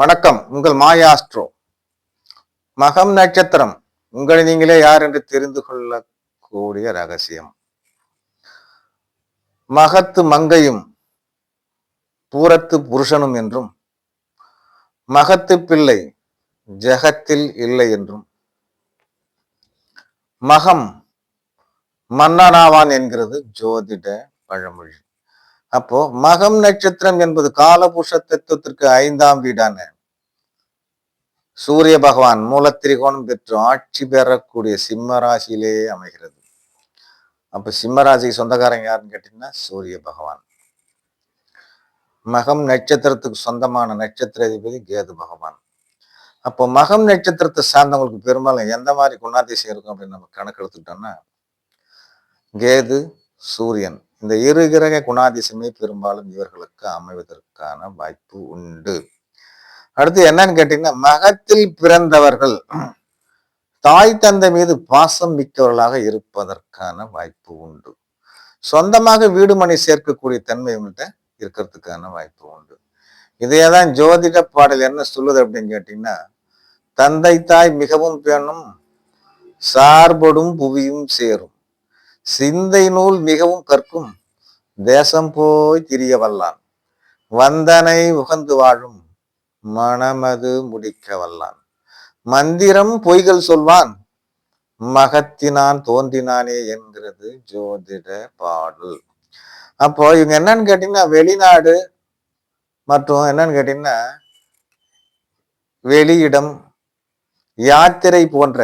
வணக்கம். உங்கள் மாயாஸ்ட்ரோ மகம் நட்சத்திரம். உங்களை நீங்களே யார் என்று தெரிந்து கொள்ளக்கூடிய ரகசியம். மகத்து மங்கையும் பூரத்து புருஷனும் என்றும் மகத்து பிள்ளை ஜெகத்தில் இல்லை என்றும் மகம் மன்னனாவான் என்கிறது ஜோதிட பழமொழி. அப்போ மகம் நட்சத்திரம் என்பது காலபுஷ தத்துவத்திற்கு ஐந்தாம் வீடான சூரிய பகவான் மூலத்திரிகோணம் பெற்று ஆட்சி பெறக்கூடிய சிம்மராசியிலே அமைகிறது. அப்ப சிம்ம ராசிக்கு சொந்தக்காரங்க யாருன்னு கேட்டீங்கன்னா சூரிய பகவான். மகம் நட்சத்திரத்துக்கு சொந்தமான நட்சத்திர அதிபதி கேது பகவான். அப்போ மகம் நட்சத்திரத்தை சார்ந்தவங்களுக்கு பெரும்பாலும் எந்த மாதிரி குணாதிசயம் இருக்கும் அப்படின்னு நம்ம கணக்கு எடுத்துக்கிட்டோம்னா கேது சூரியன். இந்த இரு கிரக குணாதிசயமே பெரும்பாலும் இவர்களுக்கு அமைவதற்கான வாய்ப்பு உண்டு. அடுத்து என்னன்னு கேட்டீங்கன்னா மகத்தில் பிறந்தவர்கள் தாய் தந்தை மீது பாசம் மிக்கவர்களாக இருப்பதற்கான வாய்ப்பு உண்டு. சொந்தமாக வீடு மனை சேர்க்கக்கூடிய தன்மை உங்கள்கிட்ட இருக்கிறதுக்கான வாய்ப்பு உண்டு. இதையேதான் ஜோதிட பாடல் என்ன சொல்லுது அப்படின்னு கேட்டீங்கன்னா தந்தை தாய் மிகவும் பேணும் சார்படும் புவியும் சேரும். சிந்தை நூல் மிகவும் கற்கும். தேசம் போய் திரிய வல்லான். வந்தனை உகந்து வாழும். மனமது முடிக்க வல்லான். மந்திரம் பொய்கள் சொல்வான். மகத்தினான் தோன்றினானே என்கிறது ஜோதிட பாடல். அப்போ இவங்க என்னன்னு கேட்டீங்கன்னா வெளிநாடு மற்றும் என்னன்னு கேட்டீங்கன்னா வெளியிடம் யாத்திரை போன்ற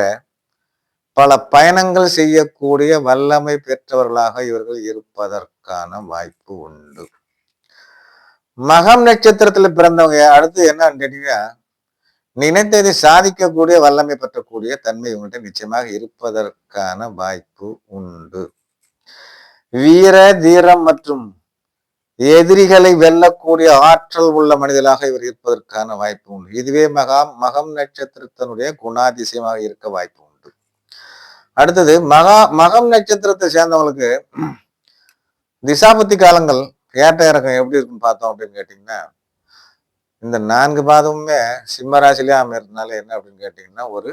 பல பயணங்கள் செய்யக்கூடிய வல்லமை பெற்றவர்களாக இவர்கள் இருப்பதற்கான வாய்ப்பு உண்டு. மகம் நட்சத்திரத்துல பிறந்தவங்க அடுத்து என்ன கேட்டீங்கன்னா நினைத்ததை சாதிக்கக்கூடிய வல்லமை பெற்றக்கூடிய தன்மை இவங்கள்ட்ட நிச்சயமாக இருப்பதற்கான வாய்ப்பு உண்டு. வீர தீரம் மற்றும் எதிரிகளை வெல்லக்கூடிய ஆற்றல் உள்ள மனிதனாக இவர் இருப்பதற்கான வாய்ப்பு உண்டு. இதுவே மகாம் மகம் நட்சத்திரத்தினுடைய குணாதிசயமாக இருக்க வாய்ப்பு உண்டு அடுத்தது மகா மகம் நட்சத்திரத்தை சேர்ந்தவங்களுக்கு திசாபத்தி காலங்கள் ஏற்ற இறக்கம் எப்படி இருக்குன்னு பார்த்தோம் அப்படின்னு கேட்டிங்கன்னா இந்த நான்கு பாதமுமே சிம்ம ராசிலே அமைறதுனால என்ன அப்படின்னு கேட்டிங்கன்னா ஒரு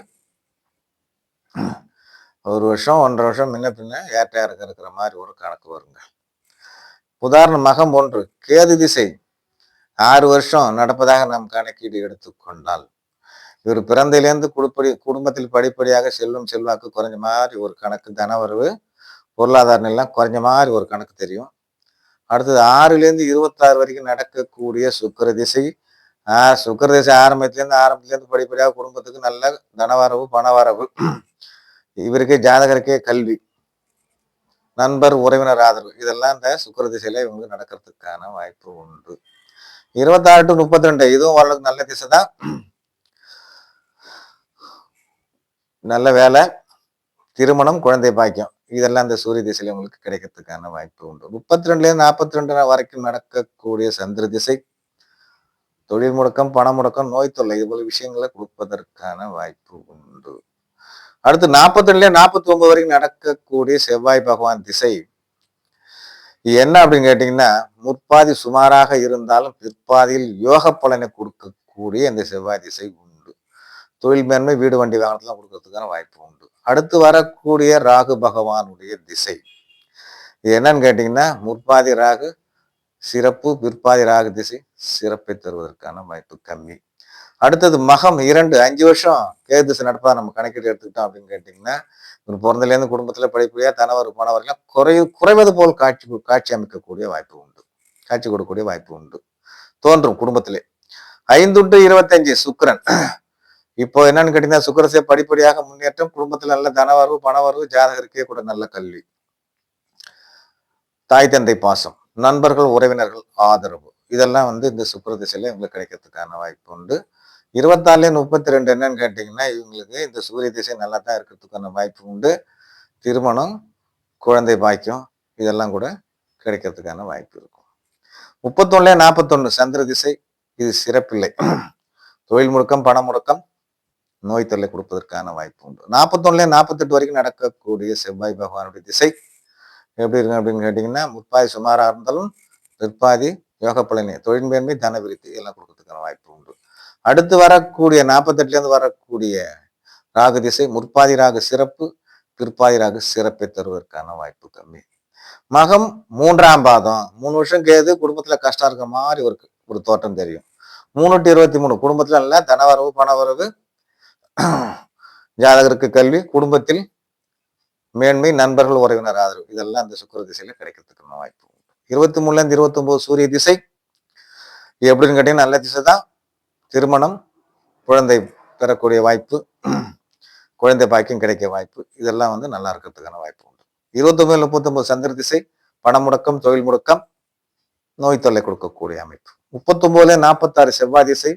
ஒரு வருஷம் ஒன்றரை வருஷம் முன்ன பின்ன ஏற்ற இறக்கம் இருக்கிற மாதிரி ஒரு கணக்கு வருங்க. உதாரணம் மகம் ஒன்று கேது திசை. ஆறு வருஷம் நடப்பதாக நாம் கணக்கீடு எடுத்துக்கொண்டால் இவர் பிறந்தையிலேருந்து குடுப்படி குடும்பத்தில் படிப்படியாக செல்வம் செல்வாக்கு குறைஞ்ச மாதிரி ஒரு கணக்கு தனவரவு பொருளாதார நிலம் குறைஞ்ச மாதிரி ஒரு கணக்கு தெரியும். அடுத்தது ஆறுலேருந்து இருபத்தாறு வரைக்கும் நடக்கக்கூடிய சுக்கர திசை ஆஹ் சுக்கர திசை ஆரம்பத்துலேருந்து ஆரம்பத்துலேருந்து படிப்படியாக குடும்பத்துக்கு நல்ல தனவரவு பணவரவு. இவருக்கே ஜாதகருக்கே கல்வி. நண்பர் உறவினர் ஆதரவு. இதெல்லாம் இந்த சுக்கர திசையில இவங்களுக்கு நடக்கிறதுக்கான வாய்ப்பு உண்டு. இருபத்தாறு டு முப்பத்தி ரெண்டு இதுவும் ஓரளவுக்கு நல்ல திசை தான். நல்ல வேலை திருமணம் குழந்தை பாக்கியம். இதெல்லாம் அந்த சூரிய திசையில உங்களுக்கு கிடைக்கிறதுக்கான வாய்ப்பு உண்டு. முப்பத்தி ரெண்டுலேருந்து நாற்பத்தி ரெண்டு வரைக்கும் நடக்கக்கூடிய சந்திர திசை தொழில் முடக்கம் பண முடக்கம் நோய் தொல்லை இது போல விஷயங்களை கொடுப்பதற்கான வாய்ப்பு உண்டு. அடுத்து நாற்பத்தி ரெண்டுலேயே நாற்பத்தி ஒன்பது வரைக்கும் நடக்கக்கூடிய செவ்வாய் பகவான் திசை என்ன அப்படின்னு கேட்டீங்கன்னா முற்பாதி சுமாராக இருந்தாலும் பிற்பாதியில் யோக பலனை கொடுக்கக்கூடிய இந்த செவ்வாய் திசை உண்டு. தொழில் மேன்மை வீடு வண்டி வாகனத்துல கொடுக்கறதுக்கான வாய்ப்பு உண்டு. அடுத்து வரக்கூடிய ராகு பகவானுடைய திசை. இது என்னன்னு கேட்டீங்கன்னா முற்பாதி ராகு சிறப்பு பிற்பாதி ராகு திசை சிறப்பை தருவதற்கான வாய்ப்பு கம்மி. அடுத்தது மகம் இரண்டு அஞ்சு வருஷம் கேது திசை நடப்பா நம்ம கணக்கீடு எடுத்துக்கிட்டோம் அப்படின்னு கேட்டிங்கன்னா ஒரு பிறந்தலேருந்து குடும்பத்தில் படிப்படியாக தனவர் போனவரெல்லாம் குறை குறைவது போல் காட்சி காட்சி அமைக்கக்கூடிய வாய்ப்பு உண்டு. காட்சி கொடுக்கக்கூடிய வாய்ப்பு உண்டு. தோன்றும் குடும்பத்திலே. ஐந்து டு இருபத்தஞ்சு சுக்கிரன். இப்போ என்னன்னு கேட்டீங்கன்னா சுக்கரசே படிப்படியாக முன்னேற்றம் குடும்பத்தில் நல்ல தனவரவு பணவரவு ஜாதகருக்கே கூட நல்ல கல்வி. தாய் தந்தை பாசம் நண்பர்கள் உறவினர்கள் ஆதரவு. இதெல்லாம் வந்து இந்த சுக்கர திசையில இவங்களுக்கு கிடைக்கிறதுக்கான வாய்ப்பு உண்டு. இருபத்தாலு முப்பத்தி ரெண்டு என்னன்னு கேட்டிங்கன்னா இவங்களுக்கு இந்த சூரிய திசை நல்லா தான் இருக்கிறதுக்கான வாய்ப்பு உண்டு. திருமணம் குழந்தை பாக்கியம் இதெல்லாம் கூட கிடைக்கிறதுக்கான வாய்ப்பு இருக்கும். முப்பத்தொன்னுல நாற்பத்தொன்னு சந்திர திசை இது சிறப்பில்லை. தொழில் முடக்கம் பண முடக்கம் நோய் தொல்லை கொடுப்பதற்கான வாய்ப்பு உண்டு. நாற்பத்தொன்னுல நாற்பத்தெட்டு வரைக்கும் நடக்கக்கூடிய செவ்வாய் பகவானுடைய திசை எப்படி இருக்கு அப்படின்னு கேட்டிங்கன்னா முற்பாதி சுமாராக இருந்தாலும் பிற்பாதி யோக பலனி தொழில்மேன்மை தன விருத்தி எல்லாம் கொடுக்கறதுக்கான வாய்ப்பு உண்டு. அடுத்து வரக்கூடிய நாற்பத்தெட்டுலேருந்து வரக்கூடிய ராகு திசை முற்பாதி ராகு சிறப்பு பிற்பாதி ராகு சிறப்பை தருவதற்கான வாய்ப்பு கம்மி. மகம் மூன்றாம் பாதம். மூணு வருஷம் கேது குடும்பத்தில் கஷ்டம் இருக்க மாதிரி ஒரு ஒரு தோட்டம் தெரியும். மூணுட்டு இருபத்தி மூணு குடும்பத்தில் இல்லை தனவரவு பணவரவு ஜாதகருக்கு கல்வி குடும்பத்தில் மேன்மை நண்பர்கள் உறவினர் ஆதரவு. இதெல்லாம் அந்த சுக்கர திசையில கிடைக்கிறதுக்கான வாய்ப்பு உண்டு. இருபத்தி மூணுலேருந்து இருபத்தொம்போது இருபத்தி ஒன்பது சூரிய திசை. எப்படின்னு கேட்டீங்கன்னா நல்ல திசை தான். திருமணம் குழந்தை பெறக்கூடிய வாய்ப்பு குழந்தை பாக்கியம் கிடைக்க வாய்ப்பு. இதெல்லாம் வந்து நல்லா இருக்கிறதுக்கான வாய்ப்பு உண்டு. இருபத்தொன்பது முப்பத்தொன்பது சந்திர திசை பண முடக்கம் தொழில் முடக்கம் நோய் தொல்லை கொடுக்கக்கூடிய அமைப்பு. முப்பத்தொன்பதுல நாற்பத்தாறு செவ்வாய் திசை.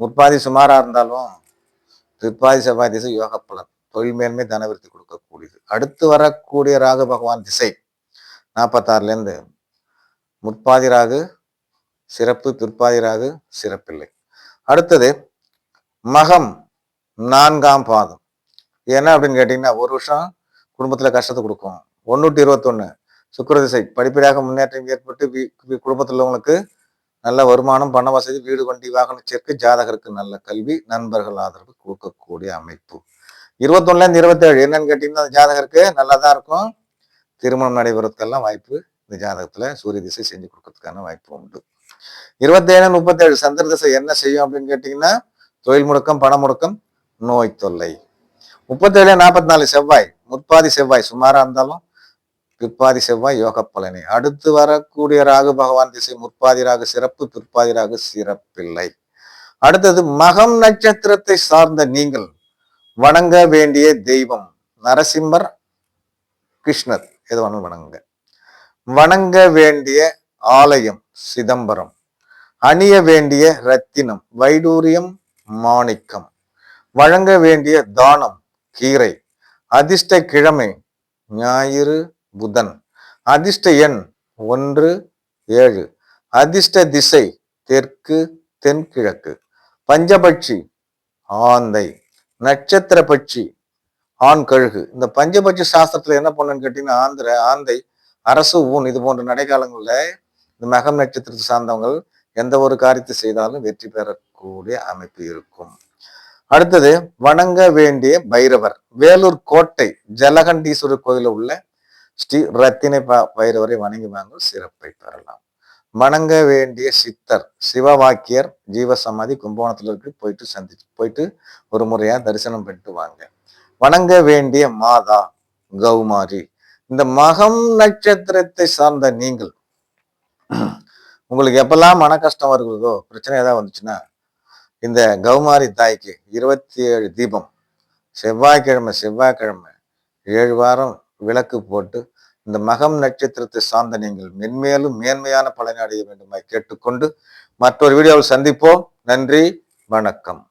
முற்பாதி சுமாரா இருந்தாலும் பிற்பாதி செவ்வாய் திசை யோக பலன் தொழில் மேன்மை தனவிருத்தி கொடுக்கக்கூடியது. அடுத்து வரக்கூடிய ராகு பகவான் திசை நாற்பத்தாறுலேருந்து முற்பாதி ராகு சிறப்பு பிற்பாதி ராகு சிறப்பில்லை. அடுத்தது மகம் நான்காம் பாதம். என்ன அப்படின்னு கேட்டீங்கன்னா ஒரு வருஷம் குடும்பத்துல கஷ்டத்தை கொடுக்கும். ஒன்னூற்றி இருபத்தொன்று இருபத்தொன்னு சுக்கிர திசை. படிப்படியாக முன்னேற்றம் ஏற்பட்டு குடும்பத்தில் உள்ளவங்களுக்கு நல்ல வருமானம் பண வசதி வீடு வண்டி வாகன சேர்க்கை ஜாதகருக்கு நல்ல கல்வி நண்பர்கள் ஆதரவு கொடுக்கக்கூடிய அமைப்பு. இருபத்தொன்னுலேருந்து இருபத்தேழு என்னன்னு கேட்டீங்கன்னா ஜாதகருக்கு நல்லா தான் இருக்கும். திருமணம் நடைபெறதுக்கெல்லாம் வாய்ப்பு இந்த ஜாதகத்தில் சூரிய திசை செஞ்சு கொடுக்கறதுக்கான வாய்ப்பு உண்டு. இருபத்தேழு முப்பத்தேழு சந்திர திசை என்ன செய்யும் அப்படின்னு கேட்டிங்கன்னா தொழில் முடக்கம் பண முடக்கம் நோய் தொல்லை. முப்பத்தேழு நாற்பத்தி நாலு செவ்வாய் முற்பாதி செவ்வாய் சுமாராக இருந்தாலும் பிற்பாதி செவ்வாய் யோக பலனை. அடுத்து வரக்கூடிய ராகு பகவான் திசை முற்பாதி ராகு சிறப்பு பிற்பாதி ராகு சிறப்பில்லை. அடுத்தது மகம் நட்சத்திரத்தை சார்ந்த நீங்கள் வணங்க வேண்டிய தெய்வம் நரசிம்மர் கிருஷ்ணர். எது வேணும் வணங்குங்க. வணங்க வேண்டிய ஆலயம் சிதம்பரம். அணிய வேண்டிய ரத்தினம் வைடூரியம் மாணிக்கம். வழங்க வேண்டிய தானம் கீரை. அதிர்ஷ்ட கிழமை ஞாயிறு புதன். அதிர்ஷ்ட எண் ஒன்று ஏழு. அதிர்ஷ்ட திசை தெற்கு தென்கிழக்கு. பஞ்சபட்சி ஆந்தை. நட்சத்திர பட்சி ஆண் கழுகு. இந்த பஞ்சபட்சி சாஸ்திரத்துல என்ன பண்ணுன்னு கேட்டீங்கன்னா ஆந்திர ஆந்தை அரசு ஊன் இது போன்ற நடைக்காலங்களில் இந்த மகம் நட்சத்திரத்தை சார்ந்தவங்கள் எந்த ஒரு காரியத்தை செய்தாலும் வெற்றி பெறக்கூடிய அமைப்பு இருக்கும். அடுத்தது வணங்க வேண்டிய பைரவர். வேலூர் கோட்டை ஜலகண்டீஸ்வரர் கோயில உள்ள ஸ்ரீ ரத்தினை பைரவரை வணங்கி வாங்க சிறப்பை பெறலாம் வணங்க வேண்டிய சித்தர் சிவவாக்கியர் ஜீவசமாதி கும்பகோணத்துல இருக்கு. போயிட்டு சந்திச்சு போயிட்டு ஒரு முறையா தரிசனம் பண்ணிட்டு வாங்க. வணங்க வேண்டிய மாதா கௌமாரி இந்த மகம் நட்சத்திரத்தை சார்ந்த நீங்கள் உங்களுக்கு எப்பெல்லாம் மன கஷ்டம் வருகிறதோ பிரச்சனை ஏதாவது வந்துச்சுன்னா இந்த கௌமாரி தாய்க்கு இருபத்தி ஏழு தீபம் செவ்வாய்க்கிழமை செவ்வாய்க்கிழமை ஏழு வாரம் விளக்கு போட்டு இந்த மகம் நட்சத்திரத்தை சார்ந்த நீங்கள் மென்மேலும் மேன்மையான பலனை அடைய வேண்டுமாய் கேட்டுக்கொண்டு மற்றொரு வீடியோவில் சந்திப்போம். நன்றி வணக்கம்.